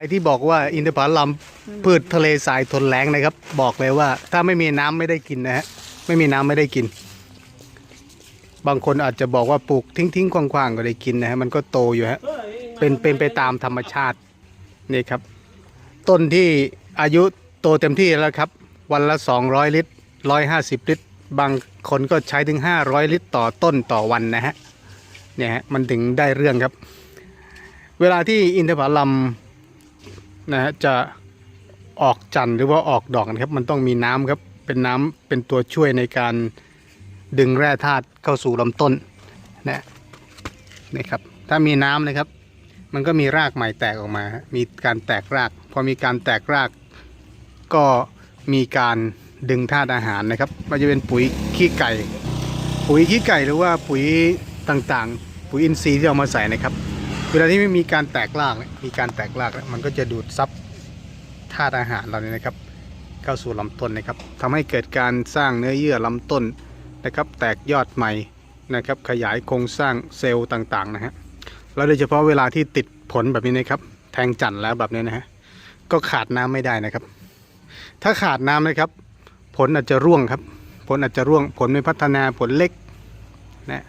ไอ้ที่บอกว่าอินทผลัมพืชทะเลทรายทนแล้งนะครับ บอกเลยว่า ถ้าไม่มีน้ำไม่ได้กินนะฮะไม่มีน้ำไม่ได้กิน บางคนอาจจะบอกว่าปลูกทิ้งทิ้งๆคว่างๆก็ได้กินนะฮะมันก็โตอยู่ฮะเป็นเป็นไปตามธรรมชาตินี่ครับ ต้นที่อายุโตเต็มที่แล้วครับ วันละ 200 ลิตร 150 ลิตร บางคนก็ใช้ถึง 500 ลิตรต่อต้นต่อวันนะฮะเนี่ยฮะมันถึงได้เรื่องครับ เวลาที่อินทผลัม นะฮะจะออกจันหรือว่าออกดอกนะครับ มันต้องมีน้ำครับเป็นน้ำเป็นตัวช่วยในการดึงแร่ธาตุเข้าสู่ลำต้นนะนี่ครับ ถ้ามีน้ำนะครับ มันก็มีรากใหม่แตกออกมา มีการแตกราก พอมีการแตกราก ก็มีการดึงธาตุอาหารนะครับมันจะเป็นปุ๋ยขี้ไก่ ปุ๋ยขี้ไก่หรือว่าปุ๋ยต่างๆ ปุ๋ยอินทรีย์ที่เอามาใส่นะครับ เวลาที่ไม่มีการแตกรากมีการแตกรากมันก็จะดูดซับธาตุอาหารเราเนี่ยนะครับ เข้าสู่ลำต้นนะครับทำให้เกิดการสร้างเนื้อเยื่อลำต้นนะครับ แตกยอดใหม่นะครับ ขยายโครงสร้างเซลล์ต่างๆนะฮะแล้วโดยเฉพาะเวลาที่ติดผลแบบนี้นะครับ แทงจันทร์แล้วแบบนี้นะฮะก็ขาดน้ำไม่ได้นะครับ ถ้าขาดน้ำนะครับ ผลอาจจะร่วงครับ ผลอาจจะร่วงผลไม่พัฒนาผลเล็กนะ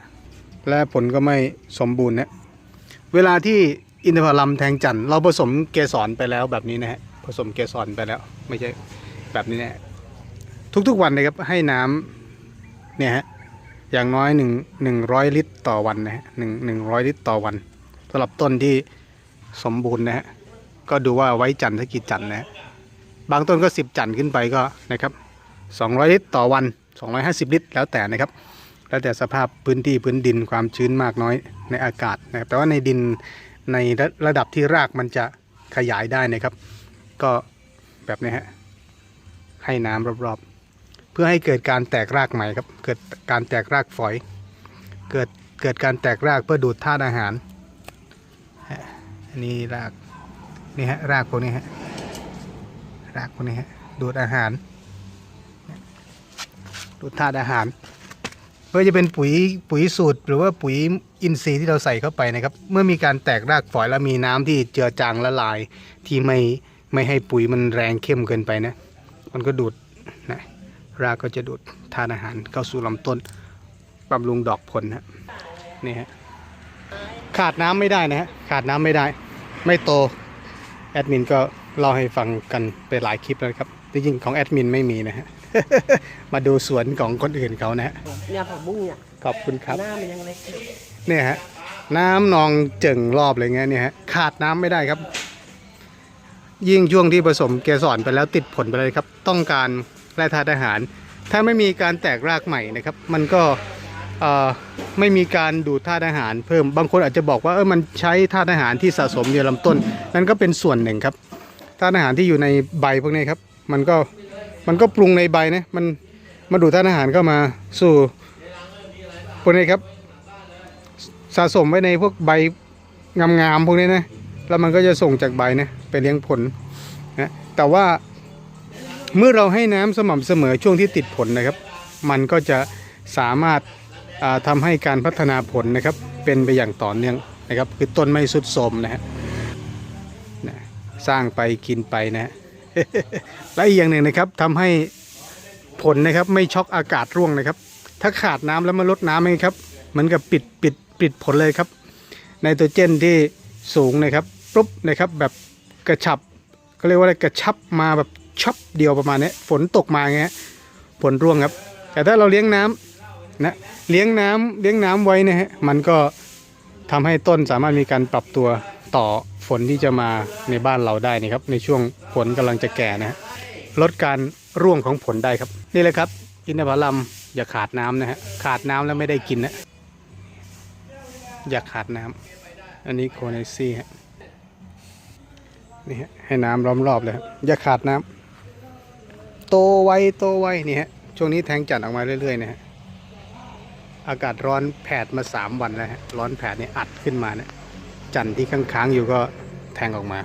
และผลก็ไม่สมบูรณ์นะ เวลาที่อินทผลัมแทงจันทร์เราผสมเกสรไปแล้วแบบนี้นะฮะผสมเกสรไปแล้วไม่ใช่แบบนี้นะทุกๆวันนะครับให้น้ำเนี่ยฮะอย่างน้อยหนึ่งหนึ่งร้อยลิตรต่อวันนะฮะหนึ่งหนึ่งร้อยลิตรต่อวันสำหรับต้นที่สมบูรณ์นะฮะก็ดูว่าไว้จันทร์สักกี่จันทร์นะฮะบางต้นก็สิบจันทร์ขึ้นไปก็นะครับสองร้อยลิตรต่อวันสองร้อยห้าสิบลิตรแล้วแต่นะครับ แล้วแต่สภาพพื้นที่พื้นดินความชื้นมากน้อยในอากาศนะครับแต่ว่าในดินในระระดับที่รากมันจะขยายได้นะครับ ก็แบบนี้ฮะให้น้ำรอบๆ เพื่อให้เกิดการแตกรากใหม่ครับ เกิดการแตกรากฝอย เกิดเกิดการแตกรากเพื่อดูดธาตุอาหารอันนี้รากนี่ฮะรากพวกนี้ฮะรากพวกนี้ฮะดูดอาหารดูดธาตุอาหาร ไม่ว่าจะเป็นปุ๋ยปุ๋ยสูตร หรือว่าปุ๋ยอินทรีย์ที่เราใส่เข้าไปนะครับ เมื่อมีการแตกรากฝอยแล้วมีน้ำที่เจือจางละลาย ที่ไม่ไม่ให้ปุ๋ยมันแรงเข้มเกินไปนะมันก็ดูดนะรากก็จะดูดทานอาหารเข้าสู่ลำต้นบำรุงดอกผลนะนี่ฮะขาดน้ำไม่ได้นะฮะขาดน้ำไม่ได้ ไม่โตแอดมินก็เล่าให้ฟังกันไปหลายคลิปแล้วครับจริงๆของแอดมินไม่มีนะฮะ มาดูสวนของคนอื่นเขานะฮะเนี่ยผักบุ้งเนี่ยขอบคุณครับ หน้ามันยังเล็กอยู่เนี่ยฮะน้ำนองเจิ่งรอบเลยเงี้ยเนี่ยฮะขาดน้ำไม่ได้ครับ ยิ่งช่วงที่ผสมเกสรไปแล้วติดผลไปเลยครับ ต้องการแร่ธาตุอาหาร ถ้าไม่มีการแตกรากใหม่นะครับ มันก็เอ่อไม่มีการดูดธาตุอาหาร เพิ่มบางคนอาจจะบอกว่าเออมันใช้ธาตุอาหารที่สะสมอยู่ลำต้น นั่นก็เป็นส่วนหนึ่งครับธาตุอาหารที่อยู่ในใบพวกนี้ครับ มันก็ มันก็ปรุงในใบนะมันมาดูดธาตุอาหารเข้ามาสู่พวกนี้ครับ สะสมไว้ในพวกใบงามๆพวกนี้นะแล้วมันก็จะส่งจากใบนะไปเลี้ยงผลนะแต่ว่าเมื่อเราให้น้ำสม่ำเสมอช่วงที่ติดผลนะครับ มันก็จะสามารถอ่าทำให้การพัฒนาผลนะครับ เป็นไปอย่างต่อเนื่องนะครับ คือต้นไม่สุดโทมนะฮะสร้างไปกินไปนะฮะ และอีกอย่างหนึ่งนะครับทำให้ผลนะครับไม่ช็อกอากาศร่วงนะครับ ถ้าขาดน้ำแล้วมาลดน้ำไหมครับเหมือนกับปิดปิดปิดผลเลยครับไนโตรเจนที่สูงนะครับปุ๊บนะครับแบบกระชับเขาเรียกว่าอะไรกระชับมาแบบชับเดียวประมาณนี้ฝนตกมาไงฮะผลร่วงครับ แต่ถ้าเราเลี้ยงน้ำนะเลี้ยงน้ำเลี้ยงน้ำไว้นะฮะมันก็ทำให้ต้นสามารถมีการปรับตัว ต่อฝนที่จะมาในบ้านเราได้นะครับ ในช่วงฝนกำลังจะแก่นะลดการร่วงของผลได้ครับ นี่แหละครับอินทผลัมอย่าขาดน้ำนะฮะขาดน้ำแล้วไม่ได้กินนะอย่าขาดน้ำอันนี้โคเนซี่ฮะนี่ฮะให้น้ำล้อมรอบเลยอย่าขาดน้ำโตไวโตไวนี่ฮะช่วงนี้แทงจัดออกมาเรื่อยๆนะฮะอากาศร้อนแผดมาสามวันแล้วฮะร้อนแผดนี่อัดขึ้นมาเนะ จันทร์ที่ค้างๆอยู่ก็แทงออกมา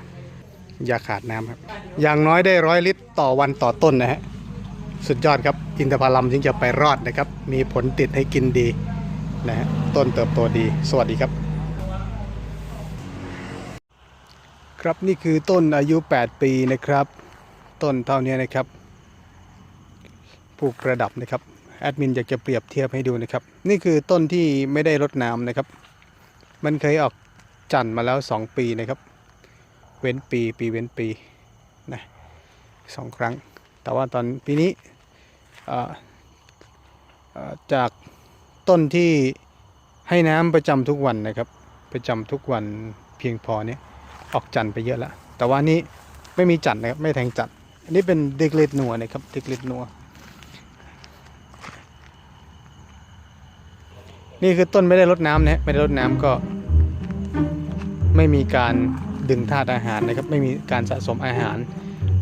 อย่าขาดน้ำครับ อย่างน้อยได้ร้อยลิตรต่อวันต่อต้นนะฮะ สุดยอดครับ อินทผลัมจึงจะไปรอดนะครับ มีผลติดให้กินดีนะฮะ ต้นเติบโตดี สวัสดีครับ ครับนี่คือต้นอายุ 8 ปีนะครับ ต้นเท่านี้นะครับปลูกประดับนะครับแอดมินอยากจะเปรียบเทียบให้ดูนะครับ นี่คือต้นที่ไม่ได้รดน้ำนะครับ มันเคยออก จันทร์มาแล้ว 2 ปีนะครับ เว้นปีปีเว้นปีนะสองครั้ง แต่ว่าตอนปีนี้จากต้นที่ให้น้ำประจำทุกวันนะครับ ประจำทุกวันเพียงพอเนี้ยออกจันต์ไปเยอะแล้ว แต่ว่านี่ไม่มีจันต์นะครับไม่แทงจันต์อันนี้เป็นเด็กเล็ดนัวนะครับเด็กเล็ดนัวนี่คือต้นไม่ได้รดน้ำนะฮะไม่ได้รดน้ำก็ ไม่มีการดึงธาตุอาหารนะครับ ไม่มีการสะสมอาหาร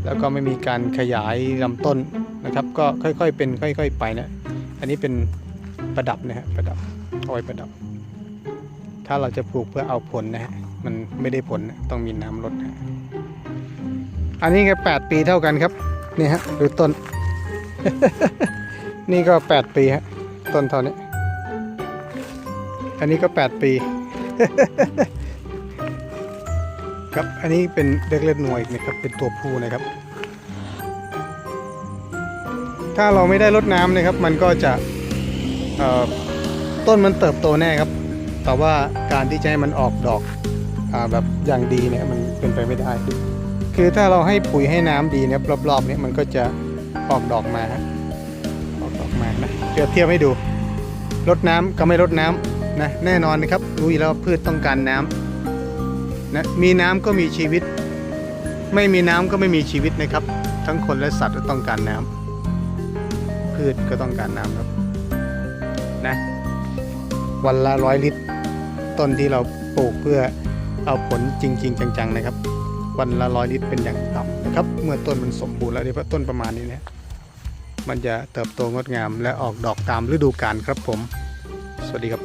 แล้วก็ไม่มีการขยายลำต้นนะครับ ก็ค่อยๆเป็นค่อย ๆ ไปนะอันนี้เป็นประดับนะฮะประดับเอาไว้ประดับ ถ้าเราจะปลูกเพื่อเอาผลนะฮะมันไม่ได้ผลนะต้องมีน้ำลดนะฮะอันนี้ก็แปดปีเท่ากันครับนี่ฮะดูต้น นี่ก็แปดปีฮะต้นเท่านี้ อันนี้ก็แปดปี ครับ อันนี้เป็นเด็กเล็ดหน่วยนะครับ เป็นตัวผู้นะครับ ถ้าเราไม่ได้รดน้ำนะครับ มันก็จะต้นมันเติบโตแน่ครับ แต่ว่าการที่จะให้มันออกดอกอแบบอย่างดีเนี่ยมันเป็นไปไม่ได้ คือถ้าเราให้ปุ๋ยให้น้ำดีเนี่ยรอบๆเนี่ยมันก็จะออกดอกมาฮะออกดอกมานะเปรียบเทียบให้ดูรดน้ำกับไม่รดน้ำนะแน่นอนนะครับรู้อยู่แล้วพืชต้องการน้ำ นะมีน้ำก็มีชีวิต ไม่มีน้ำก็ไม่มีชีวิตนะครับ ทั้งคนและสัตว์ก็ต้องการน้ำพืชก็ต้องการน้ำครับนะวันละร้อยลิตร ต้นที่เราปลูกเพื่อเอาผลจริง ๆ จังๆนะครับ วันละร้อยลิตรเป็นอย่างต่ำนะครับ เมื่อต้นมันสมบูรณ์แล้วเนี่ยต้นประมาณนี้เนี่ยมันจะเติบโตงดงามและออกดอกตามฤดูกาลครับผม สวัสดีครับ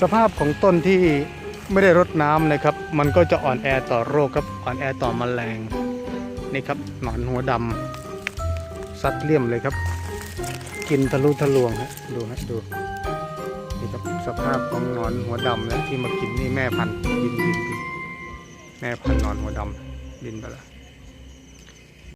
สภาพของต้นที่ ไม่ได้รดน้ำเลยครับ มันก็จะอ่อนแอต่อโรคครับ อ่อนแอต่อแมลง นี่ครับหนอนหัวดำซัดเลี่ยมเลยครับ กินทะลุทะลวงฮะ ดูฮะดู นี่ครับสภาพของหนอนหัวดำนะที่มากินนี่แม่พันธุ์บินบินบินแม่พันธุ์หนอนหัวดำบินไปแล้ว